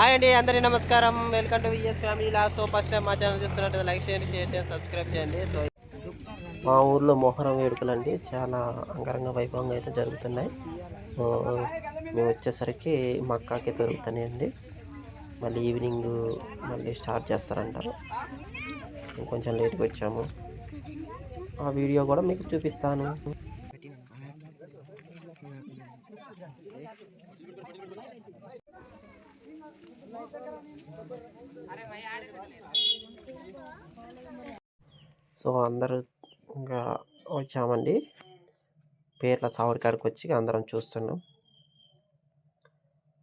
Hi అండి అందరికీ నమస్కారం. Welcome to VS family. Last so first time మా ఛానల్ చూస్తున్నట్టు లైక్ చేయండి షేర్ చేయండి సబ్స్క్రైబ్ చేయండి. సో మా ఊర్లో మొహరం వేడుకలు అండి చాలా అంగరంగ వైభవంగా అయితే జరుగుతున్నాయి. సో మేము వచ్చేసరికి మక్కాకి దొరుకుతున్నాయండి మళ్ళీ ఈవినింగ్ మళ్ళీ స్టార్ట్ చేస్తారంటారు. కొంచెం లేట్గా వచ్చాము. ఆ వీడియో కూడా మీకు చూపిస్తాను. సో అందరూ ఇంకా వచ్చామండి. పేర్ల సావరికాడికి వచ్చి అందరం చూస్తున్నాం.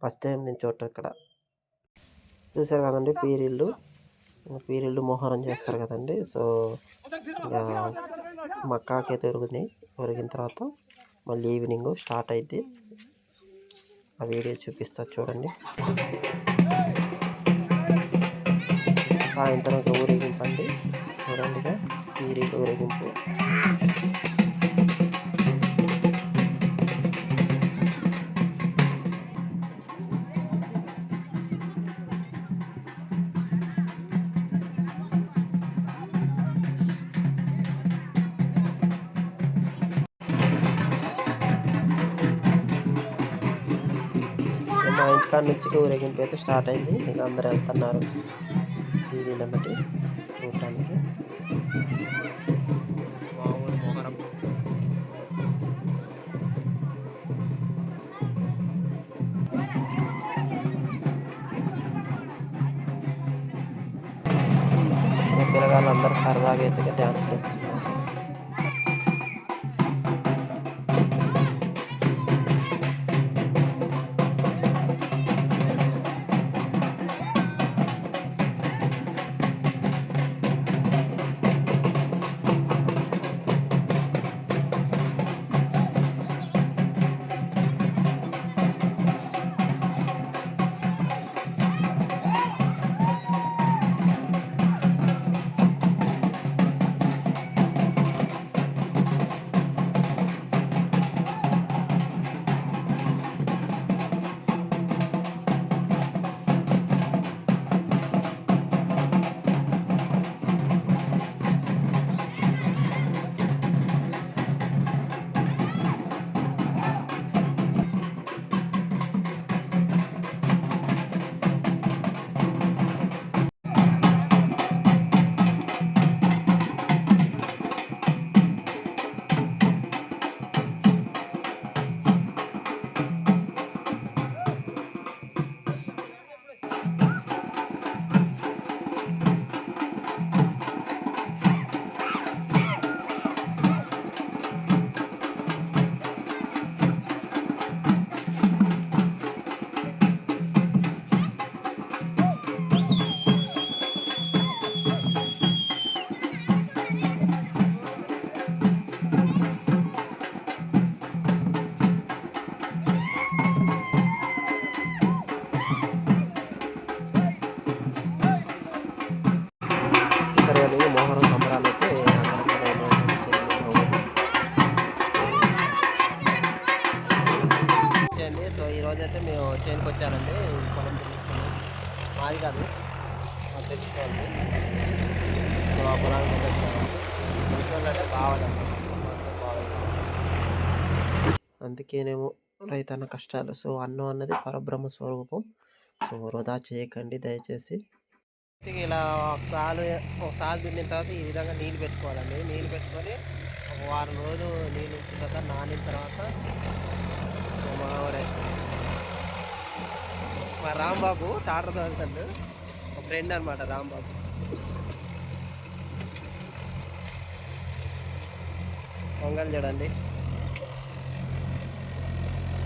ఫస్ట్ టైం నేను చూడటం ఇక్కడ చూసారు కదండి పీరిళ్ళు? పీరిళ్ళు మోహరం చేస్తారు కదండి. సో మక్కాకైతే మక్కాకే ఉరిగిన తర్వాత మళ్ళీ ఈవినింగ్ స్టార్ట్ అయితే ఆ వీడియో చూపిస్తా చూడండి. సాయంత్రం ఊరేగింపు అండి చూడండి ఈ ఊరేగింపు ఇంటికాడ నుంచి ఊరేగింపు అయితే స్టార్ట్ అయింది. ఇక అందరూ వెళ్తున్నారు. పీరీలను బట్టి చూడటానికి. మా పిల్లగాళ్ళందరూ సరదాగా అయితే డ్యాన్స్లు వేస్తున్నారు మాది కాదు. తెచ్చుకోవాలి సో ఆ పొలానికి అయితే వచ్చామండి తెలుసుకోవాలంటే అందుకేనేమో రైతన్న కష్టాలు సో అన్నం అన్నది పరబ్రహ్మ స్వరూపం. సో వృధా చేయకండి దయచేసి. ఇలా ఒకసారి ఒకసారి దున్నిన తర్వాత ఈ విధంగా నీళ్ళు పెట్టుకోవాలండి. నీళ్ళు పెట్టుకొని ఒక వారం రోజులు నీళ్ళు ఉంచిన తర్వాత నానిన తర్వాత మామిడే మా రాంబాబు టాటర్ తోలుతాడు ఒక ఫ్రెండ్ అనమాట రాంబాబు. పొంగల్ చూడండి.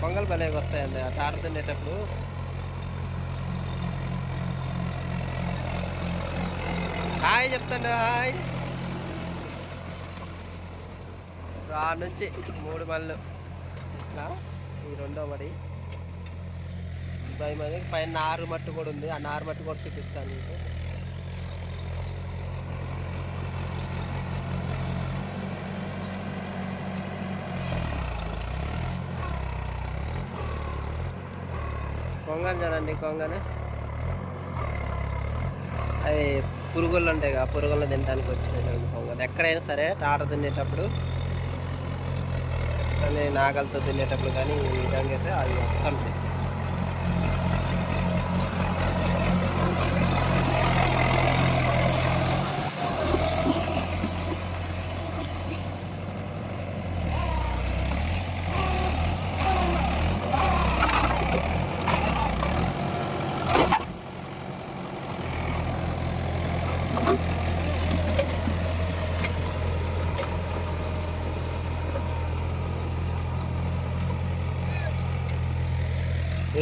పొంగల్ భలేగా వస్తాయండి ఆ టాటర్ తినేటప్పుడు. హాయ్ చెప్తాను హాయ్. ఆ నుంచి మూడు మళ్ళు. ఇట్లా ఈ రెండో పడి భయం అది పైన నారు మట్టు కూడా ఉంది. ఆ నారు మట్టు కూడా చూపిస్తాను మీకు. కొంగని చూడండి కొంగని. అవి పురుగులు ఉంటాయి కదా పురుగులను తినడానికి వచ్చినటువంటి పొంగల్ ఎక్కడైనా సరే టాట తినేటప్పుడు కానీ నాగలతో తినేటప్పుడు కానీ ఈ విధంగా అయితే అవి వస్తుంటాయి.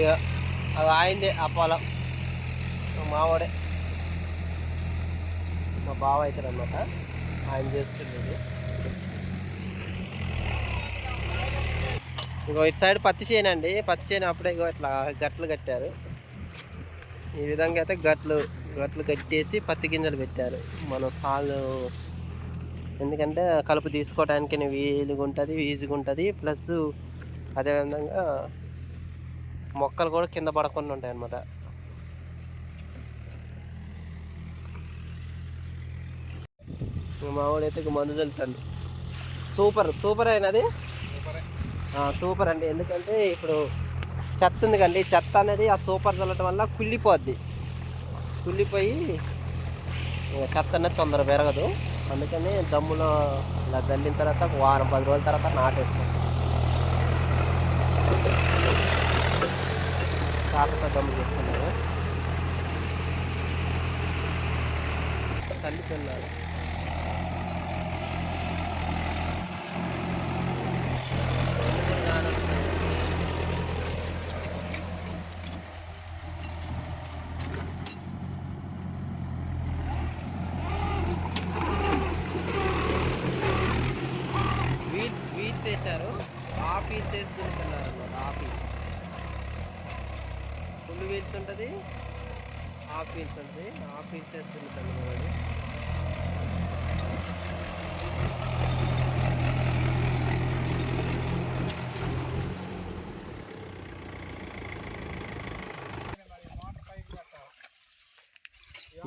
ఇక అది ఆయిందే ఆ పొలం మావాడే మా బావ అవుతాడు అనమాట ఆయన చేస్తుండేది ఇంకో ఇటు సైడ్ పత్తి చేను అండి పత్తి చేను అప్పుడే ఇగో ఇట్లా గట్లు కట్టారు ఈ విధంగా అయితే గట్లు గట్లు కట్టేసి పత్తి గింజలు పెట్టారు మనం సాలు ఎందుకంటే కలుపు తీసుకోవడానికి వీలుగా ఉంటుంది ఈజీగా ఉంటుంది ప్లస్ అదేవిధంగా మొక్కలు కూడా కింద పడకుండా ఉంటాయి అన్నమాట. మామూలు అయితే మందు చల్లుతాడు సూపర్ సూపర్ అయినది సూపర్ అండి. ఎందుకంటే ఇప్పుడు చెత్త ఉంది కండి చెత్త అనేది ఆ సూపర్ చల్లటం వల్ల కుళ్ళిపోద్ది. కుళ్ళిపోయి చెత్త అనేది తొందర పెరగదు. అందుకని దమ్ములో ఇలా చల్లిన తర్వాత వారం పది రోజుల తర్వాత నాటేస్తాం. కాకరతో దమ్ము చేస్తున్నారు. చల్లుతున్నారు వీడ్స్ ఫుల్ ఉంటుంది. హాఫ్ వీల్స్ ఉంటుంది. హాఫ్ వీల్స్ వేస్తుంది దున్నుతాను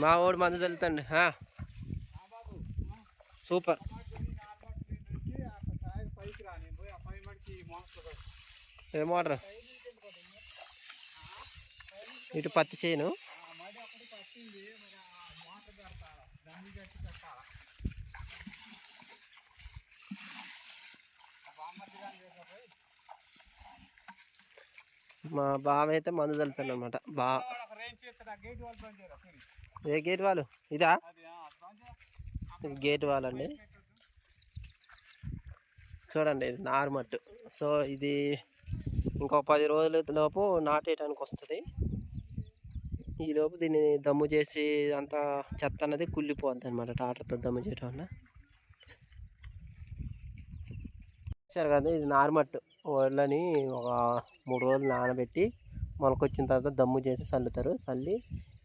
మా ఓడి మందు చల్లుతండి. సూపర్. ఏ మోటర్? ఇటు పత్తి చేయను మా బావ అయితే మందు చల్లుతాడు అనమాట బా ఏ గేట్ వాళ్ళు ఇదా? ఇది గేట్ వాల్ అండి చూడండి ఇది నార్మట్టు సో ఇది ఇంకో పది రోజుల లోపు నాటేయడానికి వస్తుంది ఈ లోపు దీన్ని దమ్ము చేసి అంతా చెత్త అనేది కుళ్ళిపోద్ది అనమాట టాటర్తో దమ్ము చేయటం వల్ల. చూసారు కదా ఇది నార్మట్ వడ్లని ఒక మూడు రోజులు నానబెట్టి మొలకొచ్చిన తర్వాత దమ్ము చేసి చల్లుతారు. చల్లి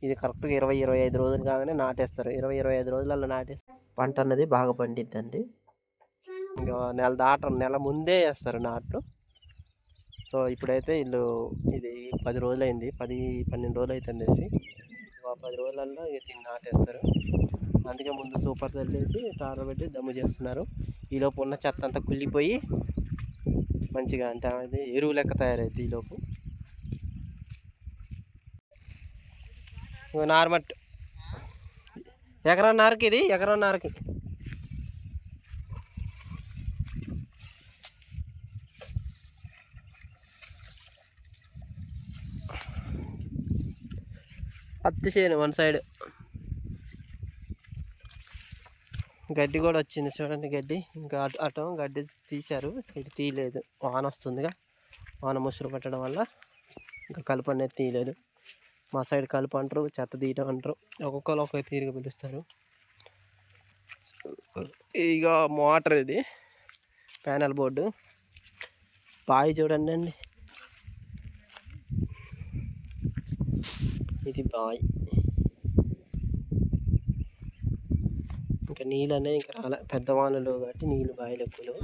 ఇది కరెక్ట్గా ఇరవై ఇరవై ఐదు రోజులు కాగానే నాటేస్తారు. ఇరవై ఇరవై ఐదు రోజులలో నాటేస్తారు పంట అనేది బాగా పండిద్దండి. ఇంకా నెల దాట నెల ముందే వేస్తారు నాట్లు. సో ఇప్పుడైతే వీళ్ళు ఇది పది రోజులైంది. పది పన్నెండు రోజులు అవుతుంది అనేసి ఆ పది రోజులలో ఇక దీన్ని నాటేస్తారు. అందుకే ముందు సూపర్ చల్లేసి టార పెట్టి దమ్ము చేస్తున్నారు. ఈలోపు ఉన్న చెత్త అంతా కుళ్ళిపోయి మంచిగా అంటే అది ఎరువు లెక్క తయారైంది ఈలోపు నార్మట్. ఎకరా నారకి ఇది? ఎకరన్నరకి పత్తి చేను వన్ సైడ్. గడ్డి కూడా వచ్చింది చూడండి గడ్డి. ఇంకా అటు గడ్డి తీశారు. ఇటు తీయలేదు. వాన వస్తుందిగా. వాన ముసురు పట్టడం వల్ల ఇంకా కలుపు అనేది తీయలేదు. మా సైడ్ కలుపు అంటారు చెత్త తీయటం అంటారు. ఒక్కొక్కరు ఒక్కొక్క తీరుగా పిలుస్తారు. ఇక మోటార్ ఇది. Panel board. బావి చూడండి అండి. ఇది బావి ఇంకా నీళ్ళు అనేవి ఇంకా రాలే. పెద్దవానలు కాబట్టి నీళ్ళు బావిలు ఎక్కువ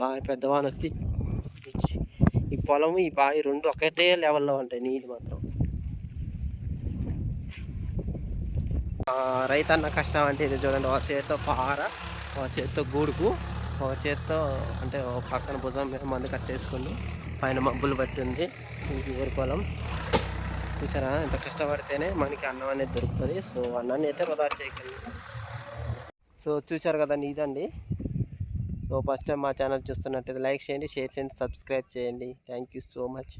బావి పెద్దవాన వచ్చి ఈ పొలం ఈ బావి రెండు ఒకటే లెవెల్లో ఉంటాయి నీళ్ళు మాత్రం. రైతన్న కష్టం అంటే ఇది చూడండి. ఒక చేతితో పార ఒక చేతితో గూడుకు ఒక చేతితో అంటే ఒక పక్కన భుజం మీద మందు కట్టేసుకుని పైన మబ్బులు పట్టింది. ఊరి పొలం. చూసారా? ఎంత కష్టపడితేనే మనకి అన్నం అనేది దొరుకుతుంది. సో అన్నాన్ని అయితే వృధా చేయగలి సో చూసారు కదా ఇదండి సో ఫస్ట్ టైం మా ఛానల్ చూస్తున్నట్టయితే లైక్ చేయండి షేర్ చేయండి సబ్స్క్రైబ్ చేయండి. Thank you so much.